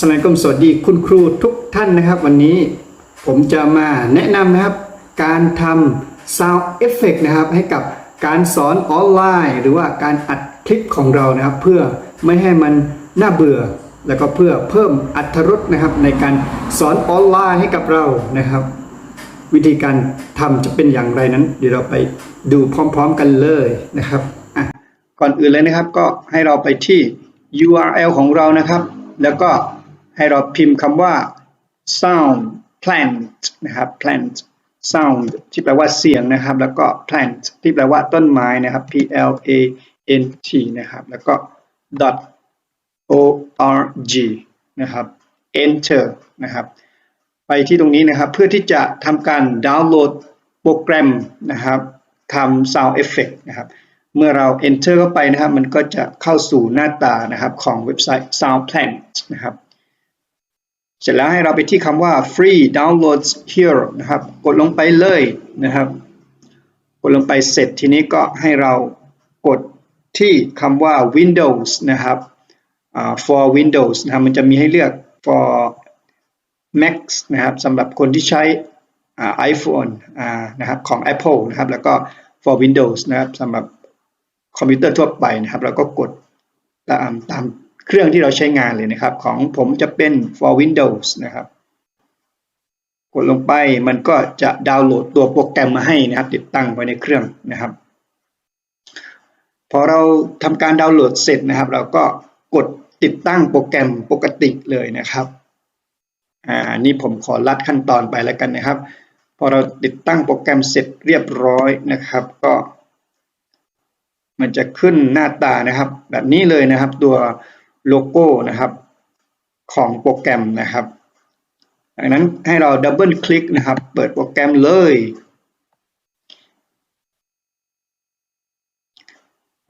สมัยกรมสวัสดีคุณครูทุกท่านนะครับ วันนี้ผมจะมาแนะนำนะครับ การทำ Sound Effect นะครับ ให้กับการสอนออนไลน์ หรือว่าการอัดคลิปของเรานะครับ เพื่อไม่ให้มันน่าเบื่อ แล้วก็เพื่อเพิ่มอรรถรสนะครับ ในการสอนออนไลน์ให้กับเรานะครับ วิธีการทำจะเป็นอย่างไรนั้น เดี๋ยวเราไปดูพร้อมๆกันเลยนะครับอะก่อนอื่นเลยนะครับก็ให้เราไปที่ URL ของเรานะครับ แล้วก็ ให้เราพิมพ์คำว่า sound plant นะครับ plant sound ที่แปลว่าเสียงนะครับ แล้วก็ plant ที่แปลว่าต้นไม้นะครับ P L A N T นะครับ แล้วก็ dot org นะครับ enter นะครับ ไปที่ตรงนี้นะครับ เพื่อที่จะทำการดาวน์โหลดโปรแกรมนะครับทำ Sound Effect นะครับ เมื่อเรา Enter เข้าไปนะครับ มันก็จะเข้าสู่หน้าตานะครับของเว็บไซต์ SoundPlant นะครับ เสร็จแล้วให้เราไปที่คำว่า free downloads here นะครับ กดลงไปเลยนะครับ กดลงไปเสร็จทีนี้ก็ให้เรากดที่คำว่า Windows นะครับอ่า for Windows นะครับมันจะมีให้เลือก for Max นะครับสำหรับคนที่ใช้อ่า iPhone อ่านะครับของ Apple นะครับ แล้วก็ for Windows นะครับสำหรับคอมพิวเตอร์ทั่วไปนะครับ แล้วก็กดตามตาม เครื่องที่เราใช้งานเลยนะครับ ของผมจะเป็น for Windows นะครับ กดลงไปมันก็จะดาวน์โหลดตัวโปรแกรมมาให้นะครับ ติดตั้งไว้ในเครื่องนะครับ พอเราทำการดาวน์โหลดเสร็จนะครับ เราก็กดติดตั้งโปรแกรมปกติเลยนะครับอ่านี่ผมขอลัดขั้นตอนไปแล้วกันนะครับ พอเราติดตั้งโปรแกรมเสร็จเรียบร้อยนะครับ ก็ มันจะขึ้นหน้าตานะครับ แบบนี้เลยนะครับ ตัว โลโก้นะครับของโปรแกรมนะครับดังนั้นให้เราดับเบิลคลิกนะครับ เปิดโปรแกรมเลย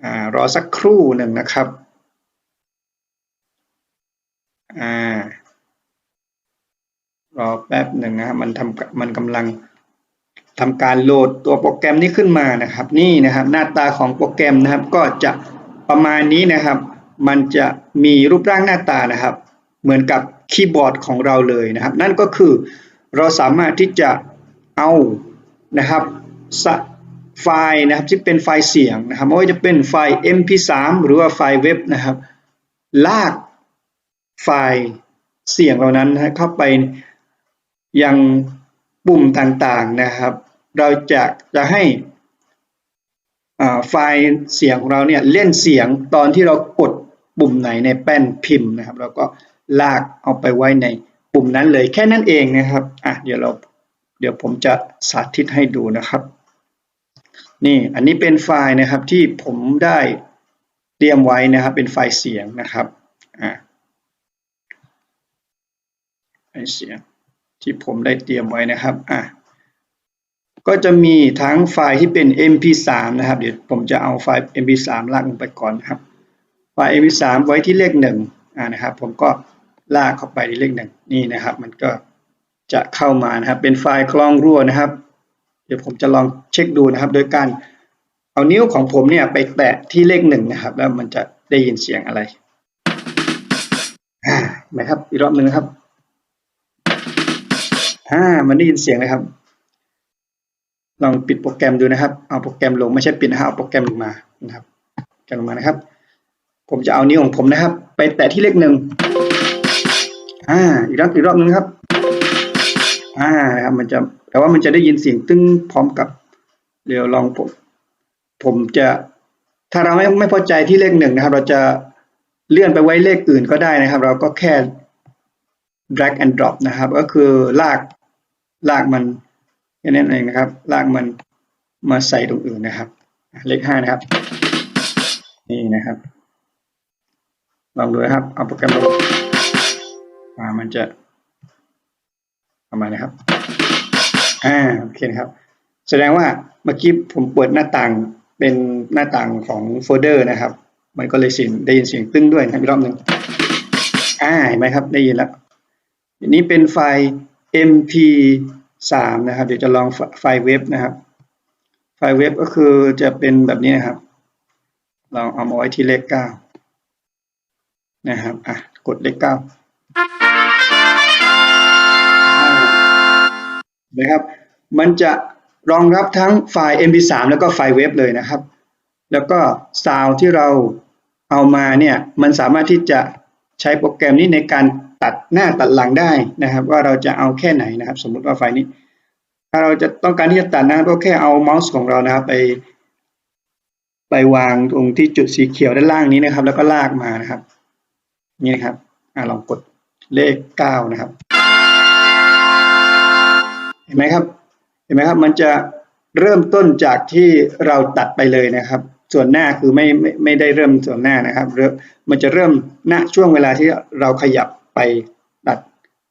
อรอสักครู่หนึ่งนะครับอรอแป๊บหนึ่งนะครับมันทำมันกำลังทำการโหลดตัวโปรแกรมนี้ขึ้นมานะครับ นี่นะครับ หน้าตาของโปรแกรมนะครับ ก็จะประมาณนี้นะครับ มันจะมีรูปร่างหน้าตานะครับ เหมือนกับคีย์บอร์ดของเราเลยนะครับ นั่นก็คือเราสามารถที่จะเอานะครับไฟล์นะครับที่เป็นไฟล์เสียงนะครับไม่ว่าจะเป็นไฟล์ mp3 หรือว่าไฟล์เว็บนะครับ ลากไฟล์เสียงเหล่านั้นนะเข้าไปยังปุ่มต่างๆนะครับ เราจะจะให้ไฟล์เสียงของเราเนี่ยเล่นเสียงตอนที่เรากด ปุ่มไหนในแป้นพิมพ์นะครับเราก็ลากเอาไปไว้ในปุ่มนั้นเลยแค่นั้นเองนะครับอะเดี๋ยวเราเดี๋ยวผมจะสาธิตให้ดูนะครับ นี่อันนี้เป็นไฟล์นะครับที่ผมได้เตรียมไว้นะครับ เป็นไฟล์เสียงนะครับอ่าไฟล์เสียงที่ผมได้เตรียมไว้นะครับอะก็จะมีทั้งไฟล์ที่เป็น mp3 นะครับ เดี๋ยวผมจะเอาไฟล์ mp3 ลากลงไปก่อนนะครับ ไฟล์ mp3 ไว้ที่เลขหนึ่งนะครับ ผมก็ลากเข้าไปที่เลขหนึ่งนี่นะครับ มันก็จะเข้ามานะครับ เป็นไฟล์คลองรั่วนะครับ เดี๋ยวผมจะลองเช็คดูนะครับ โดยการเอานิ้วของผมเนี่ยไปแตะที่เลขหนึ่งนะครับ แล้วมันจะได้ยินเสียงอะไรเห็นไหมครับ อีกรอบหนึ่งนะครับอ่ามันได้ยินเสียงนะครับ ลองปิดโปรแกรมดูนะครับ เอาโปรแกรมลงไม่ใช่ปิดนะฮะเอาโปรแกรมลงมานะครับแกรมลงมานะครับ ผมจะเอานิ้วของผมนะครับ ไปแตะที่เลขหนึ่งอ่าอีกรอบอีกรอบนึงครับ อ่านะครับมันจะแต่ว่ามันจะได้ยินเสียงตึ้งพร้อมกับเดี๋ยวลองผม ผมจะถ้าเราไม่ไม่พอใจที่เลขหนึ่งนะครับ เราจะเลื่อนไปไว้เลขอื่นก็ได้นะครับ เราก็แค่ drag and drop นะครับ ก็คือลากลากมันแค่นั้นเองนะครับ ลากมันมาใส่ตรงอื่นนะครับ เลขห้านะครับ นี่นะครับ ลองดูนะครับ เอาโปรแกรมลงอ่ามันจะประมาณนะครับ อ่าโอเคนะครับ แสดงว่าเมื่อกี้ผมเปิดหน้าต่างเป็นหน้าต่างของโฟลเดอร์นะครับ มันก็เลยเสียงได้ยินเสียงตึ้งด้วยนะอีกรอบหนึ่งอ่าเห็นไหมครับ ได้ยินแล้วอันนี้เป็นไฟล์ mp3 นะครับ เดี๋ยวจะลองไฟล์เว็บนะครับ ไฟล์เว็บก็คือจะเป็นแบบนี้นะครับ ลองเอามาไว้ที่เลขเก้า นะครับอะกดเลขเก้านะครับ มันจะรองรับทั้งไฟล์ mp3 แล้วก็ไฟล์เว็บเลยนะครับ แล้วก็ซาวที่เราเอามาเนี่ยมันสามารถที่จะใช้โปรแกรมนี้ในการตัดหน้าตัดหลังได้นะครับ ว่าเราจะเอาแค่ไหนนะครับ สมมุติว่าไฟล์นี้ ถ้าเราจะต้องการที่จะตัดนะครับก็แค่เอาเมาส์ของเรานะครับไปไปวางตรงที่จุดสีเขียวด้านล่างนี้นะครับ แล้วก็ลากมานะครับ นี่นะครับอลองกดเลขเก้านะครับ เห็นไหมครับ เห็นไหมครับ มันจะเริ่มต้นจากที่เราตัดไปเลยนะครับ ส่วนหน้าคือไม่ไม่ไม่ได้เริ่มส่วนหน้านะครับมมันจะเริ่มณช่วงเวลาที่เราขยับไปตัด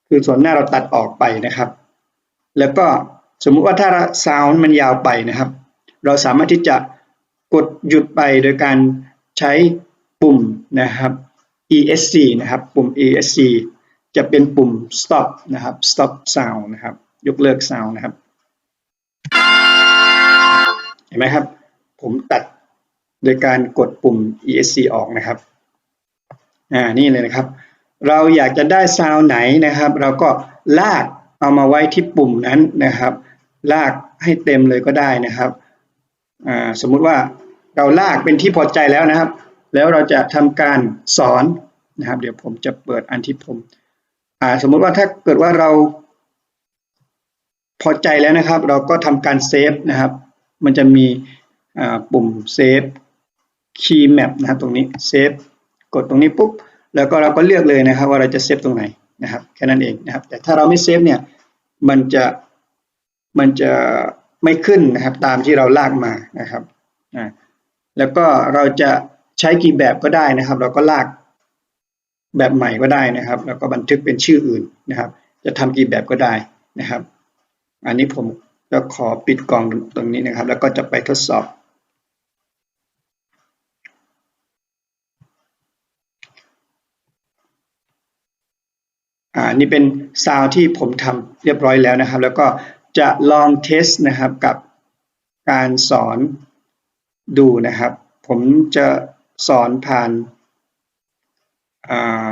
คือส่วนหน้าเราตัดออกไปนะครับ แล้วก็สมมุติว่าถ้าซาวน์มันยาวไปนะครับ เราสามารถที่จะกดหยุดไปโดยการใช้ปุ่มนะครับ ESC นะครับปุ่ม ESC จะเป็นปุ่ม stop นะครับ stop sound นะครับ ยกเลิก sound นะครับ เห็นไหมครับ ผมตัดโดยการกดปุ่ม ESC ออกนะครับ อ่า นี่เลยนะครับ เราอยากจะได้ซาวไหนนะครับ เราก็ลากเอามาไว้ที่ปุ่มนั้นนะครับ ลากให้เต็มเลยก็ได้นะครับ อ่า สมมุติว่าเราลากเป็นที่พอใจแล้วนะครับ แล้วเราจะทำการสอนนะครับ เดี๋ยวผมจะเปิดอันที่ผมสมมุติว่าถ้าเกิดว่าเรา พอใจแล้วนะครับ เราก็ทำการเซฟนะครับ มันจะมีปุ่มเซฟ key map นะครับตรงนี้เซฟกดตรงนี้ปุ๊บแล้วก็เราก็เลือกเลยนะครับ ว่าเราจะเซฟตรงไหนนะครับแค่นั้นเองนะครับ แต่ถ้าเราไม่เซฟเนี่ยมันจะมันจะไม่ขึ้นนะครับ ตามที่เราลากมานะครับอ่าแล้วก็เราจะ ใช้กี่แบบก็ได้นะครับ เราก็ลากแบบใหม่ก็ได้นะครับ แล้วก็บันทึกเป็นชื่ออื่นนะครับ จะทำกี่แบบก็ได้นะครับ อันนี้ผมจะขอปิดกล่องตรงนี้นะครับ แล้วก็จะไปทดสอบอ่านี่เป็นซาวที่ผมทำเรียบร้อยแล้วนะครับ แล้วก็จะลองเทสนะครับกับการสอนดูนะครับ ผมจะ สอนผ่านา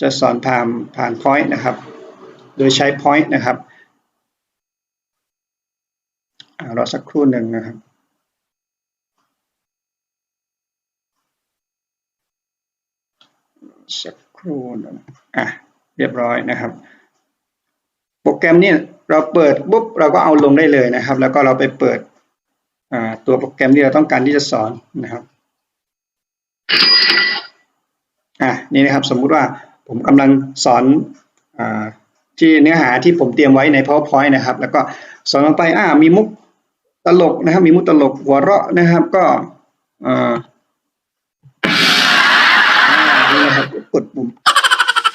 จะสอนผ่านผ่าน point นะครับ โดยใช้ point นะครับอรอสักครู่หนึ่งนะครับสักครู่หนึงอะเรียบร้อยนะครับ โปรแกรมนี้เราเปิดปุ๊บเราก็เอาลงได้เลยนะครับ แล้วก็เราไปเปิด ตัวโปรแกรมที่เราต้องการที่จะสอนนะครับอะนี่นะครับสมมุติว่าผมกำลังสอนอาที่เนื้อหาที่ผมเตรียมไว้ใน powerpoint นะครับ แล้วก็สอนลงไปอ่ามีมุกตลกนะครับ มีมุกตลกหัวเราะนะครับ ก็อ่าอ่านี่นะครับกดปุ่ม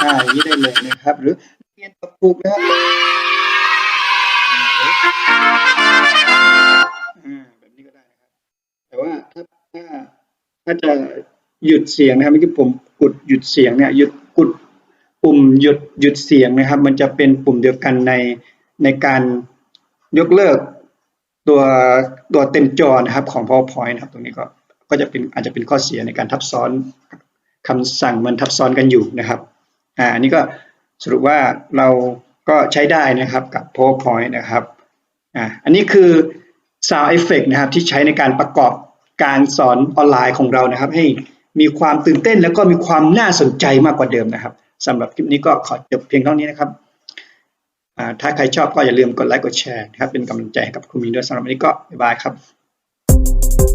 อ่าอย่างนี้ได้เลยนะครับ หรือเปลี่ยนตะปูนะครับ แต่ว่าถ้าถ้าถ้าจะหยุดเสียงนะครับเมื่อกี้ผมกดหยุดเสียงเนี่ยหยุดกดปุ่มหยุดหยุดเสียงนะครับ มันจะเป็นปุ่มเดียวกันในในการยกเลิกตัวตัวเต็มจอนะครับของ PowerPoint นะครับ ตรงนี้ก็ก็จะเป็นอาจจะเป็นข้อเสียในการทับซ้อนคำสั่งมันทับซ้อนกันอยู่นะครับอ่าอันนี้ก็สรุปว่าเราก็ใช้ได้นะครับกับ PowerPoint นะครับอ่าอันนี้คือ Sound Effect นะครับที่ใช้ในการประกอบ การสอนออนไลน์ของเรานะครับ ให้มีความตื่นเต้นแล้วก็มีความน่าสนใจมากกว่าเดิมนะครับสำหรับคลิปนี้ก็ขอจบเพียงเท่านี้นะครับถ้าใครชอบก็อย่าลืมกดไลค์กดแชร์นะครับเป็นกำลังใจให้กับครูมีนด้วยสำหรับวันนี้ก็บ๊ายบายครับ